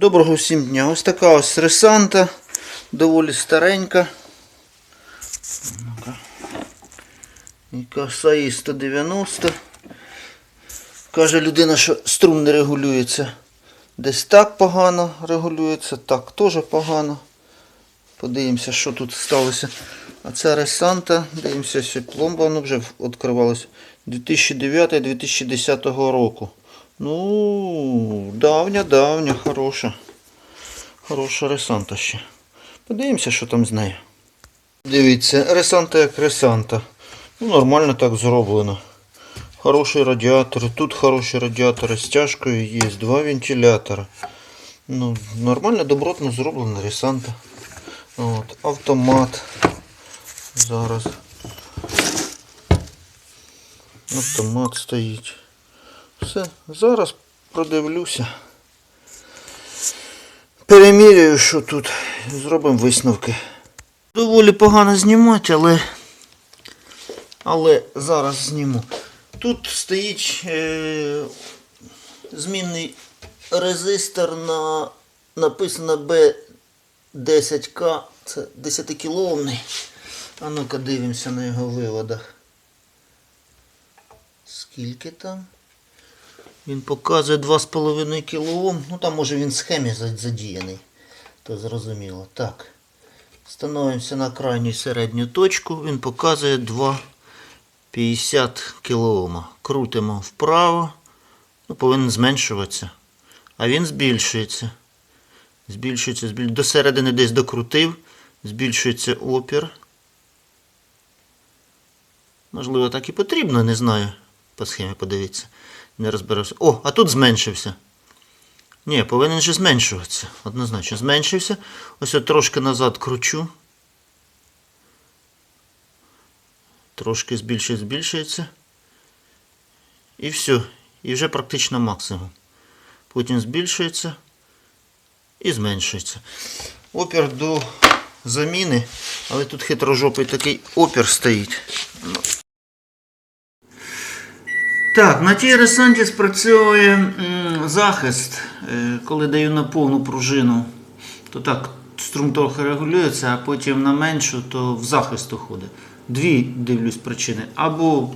Доброго всім дня. Ось така ось ресанта, доволі старенька. Яка САІ 190. Каже людина, що струм не регулюється. Десь так погано регулюється, так теж погано. Подивимося, що тут сталося. А це ресанта, дивимося, що пломба воно вже відкривалася 2009-2010 року. Ну, давня, давня, хороша. Хороша ресанта ще. Подивимося, що там з нею. Дивіться, ресанта як ресанта. Ну, нормально так зроблено. Хороший радіатор. Тут хороші радіатори. З тяжкою є. Два вентилятора. Ну, нормально, добротно зроблена ресанта. От, автомат. Зараз. Автомат стоїть. Все, зараз продивлюся. Переміряю, що тут. Зробимо висновки. Доволі погано знімати, але. Але зараз зніму. Тут стоїть е, змінний резистор на написано B10К. Це 10 кілоомний. А ну-ка дивимося на його виводах. Скільки там? Він показує 2,5 кОм. Ну там може він в схемі задіяний. То зрозуміло. Так. Становимося на крайню середню точку. Він показує 2,50 кОм. Крутимо вправо. Ну, повинен зменшуватися. А він збільшується. Збільшується, збільшується. До середини десь докрутив. Збільшується опір. Можливо, так і потрібно, не знаю. По схемі подивіться. Не розберався. О, а тут зменшився. Ні, повинен же зменшуватися. Однозначно, зменшився. Ось от трошки назад кручу. Трошки збільшує, збільшується. І все. І вже практично максимум. Потім збільшується і зменшується. Опір до заміни, але тут хитрожопий такий опір стоїть. Так, на тій ресанті спрацьовує захист. Е, Коли даю на повну пружину, то так струм трохи регулюється, а потім на меншу, то в захист уходить. Дві дивлюсь причини. Або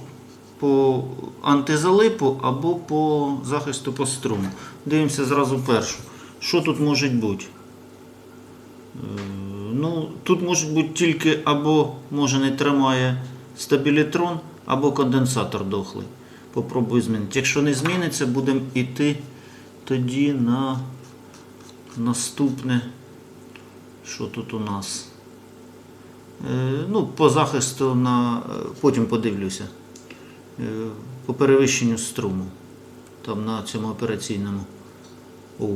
по антизалипу, або по захисту по струму. Дивимося зразу першу. Що тут може бути? Е, Ну, тут може бути тільки або може не тримає стабілітрон, або конденсатор дохлий. Попробую змінити. Якщо не зміниться, будемо йти тоді на наступне. Що тут у нас? Е, ну, по захисту на. е, Потім подивлюся. Е, по перевищенню струму. Там на цьому операційному у,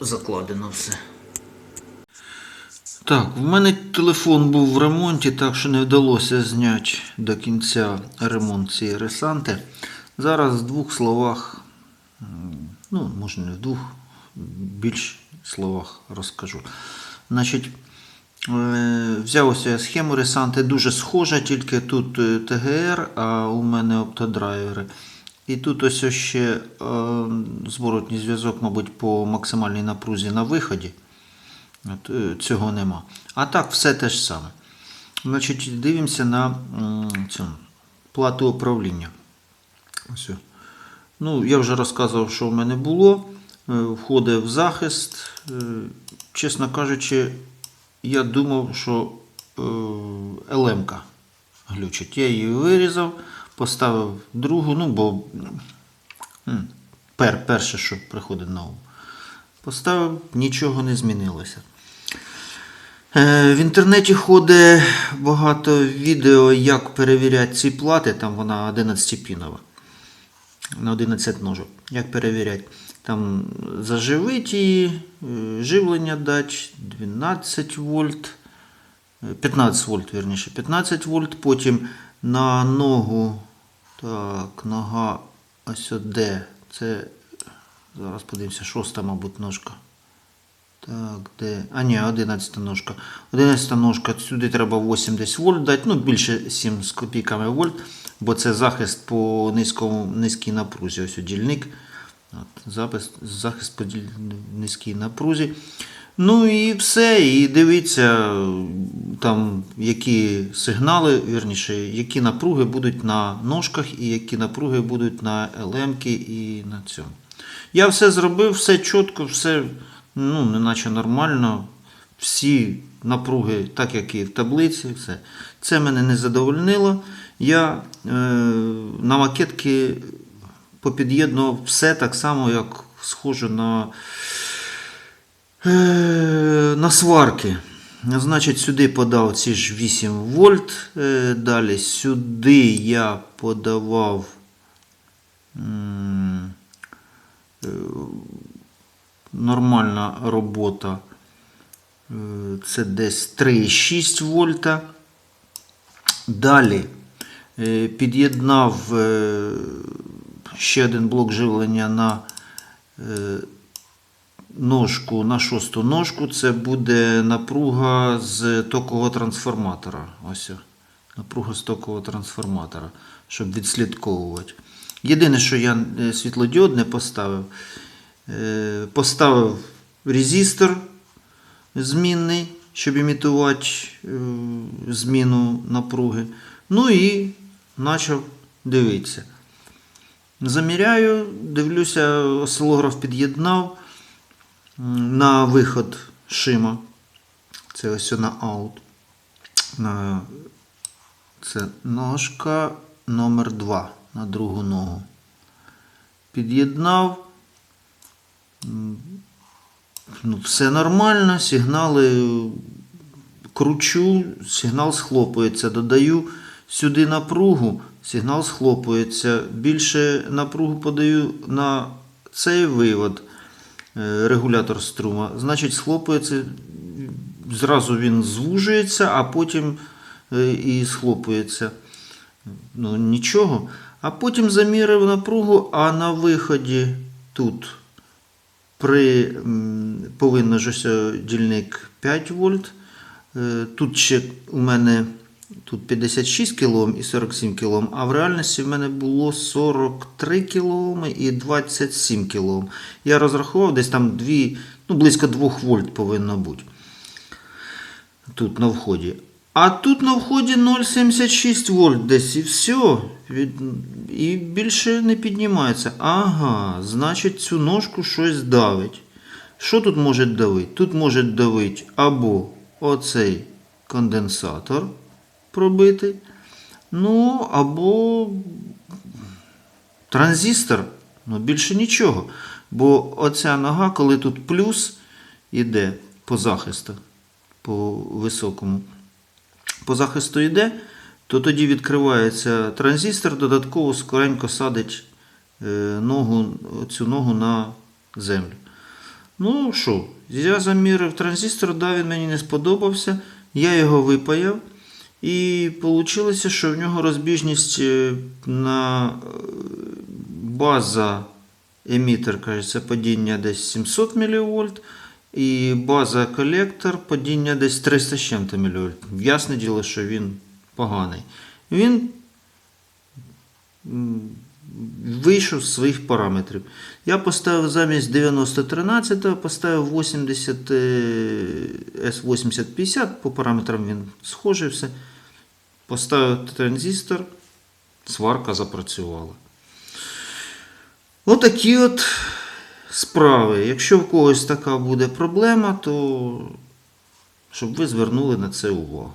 закладено все. Так, в мене телефон був в ремонті, так що не вдалося зняти до кінця ремонт цієї ресанти. Зараз в двох словах, ну, може не в двох, більш словах розкажу. Значить, е, взяв я схему ресанти, дуже схожа, тільки тут е, ТГР, а у мене оптодрайвери. І тут ось ще е, зворотній зв'язок, мабуть, по максимальній напрузі на виході. Е, цього нема. А так, все те ж саме. Значить, дивимося на цю плату управління. Ось. Ну, я вже розказував, що в мене було. Е, Входить в захист. Е, Чесно кажучи, я думав, що е, ЛМК глючить. Я її вирізав, поставив другу, ну, бо пер, перше, що приходить на ум. Поставив, нічого не змінилося. Е, В інтернеті ходить багато відео, як перевіряти ці плати. Там вона 11-пінова. На 11 ножок. Як перевіряти? Там заживити її, е, живлення дати 12 вольт. е, 15 вольт, вірніше, 15 вольт. Потім на ногу. Так, нога ось де. Це Зараз подивимося, шоста, мабуть, ножка. Так, де? А, ні, 11 ножка. 11 ножка, сюди треба 80 вольт дати, ну більше 7 з копійками вольт, бо це захист по низькому, низькій напрузі. Ось дільник. От, запис, захист по низькій напрузі. Ну і все. І дивіться, там, які сигнали, вірніше, які напруги будуть на ножках і які напруги будуть на елемки і на цьому. Я все зробив, все чітко, все ну, неначе нормально. Всі напруги, так як і в таблиці, все. Це мене не задовольнило. Я е, на макетки попід'єднував все так само, як схоже на, е, на сварки. Значить, сюди подав ці ж 8 вольт. Е, далі сюди я подавав. м, Нормальна робота. Е, Це десь 3,6 вольта. Далі е, під'єднав е, ще один блок живлення на ножку, на шосту ножку. Це буде напруга з токового трансформатора. Ось напруга з токового трансформатора, щоб відслідковувати. Єдине, що я світлодіод не поставив, поставив резистор змінний, щоб імітувати е, зміну напруги. Ну і почав дивитися. Заміряю, дивлюся, осцилограф під'єднав на виход шима. Це ось на аут. Це ножка номер 2 на другу ногу. Під'єднав. Ну, все нормально, сигнали кручу, сигнал схлопується. Додаю сюди напругу, сигнал схлопується. Більше напругу подаю на цей вивод, е, регулятор струма. Значить, схлопується, зразу він звужується, а потім е, і схлопується. Ну, нічого. А потім замірив напругу, а на виході тут при повинно ж е, дільник 5 вольт. Е, Тут ще у мене тут 56 кОм і 47 кОм, а в реальності в мене було 43 кОм і 27 кОм. Я розрахував десь там 2, ну, близько 2 вольт повинно бути. Тут на вході. А тут на вході 0,76 вольт десь і все. І більше не піднімається. Ага, значить цю ножку щось давить. Що тут може давити? Тут може давити або оцей конденсатор пробитий, ну, або транзистор. Ну, більше нічого. Бо оця нога, коли тут плюс іде по захисту, по високому, по захисту йде, то тоді відкривається транзистор, додатково скоренько садить е, ногу, цю ногу на землю. Ну що, я замірив транзистор, да, він мені не сподобався. Я його випаяв. І вийшло, що в нього розбіжність е, на е, база емітер, кажеться, падіння десь 700 мВ, і база колектор падіння десь 300 з чим-то мВ. Ясне діло, що він поганий. Він вийшов з своїх параметрів. Я поставив замість 9013, поставив 80 е, S8050, по параметрам він схожий все. Поставив транзистор, сварка запрацювала. Отакі от справи. Якщо в когось така буде проблема, то щоб ви звернули на це увагу.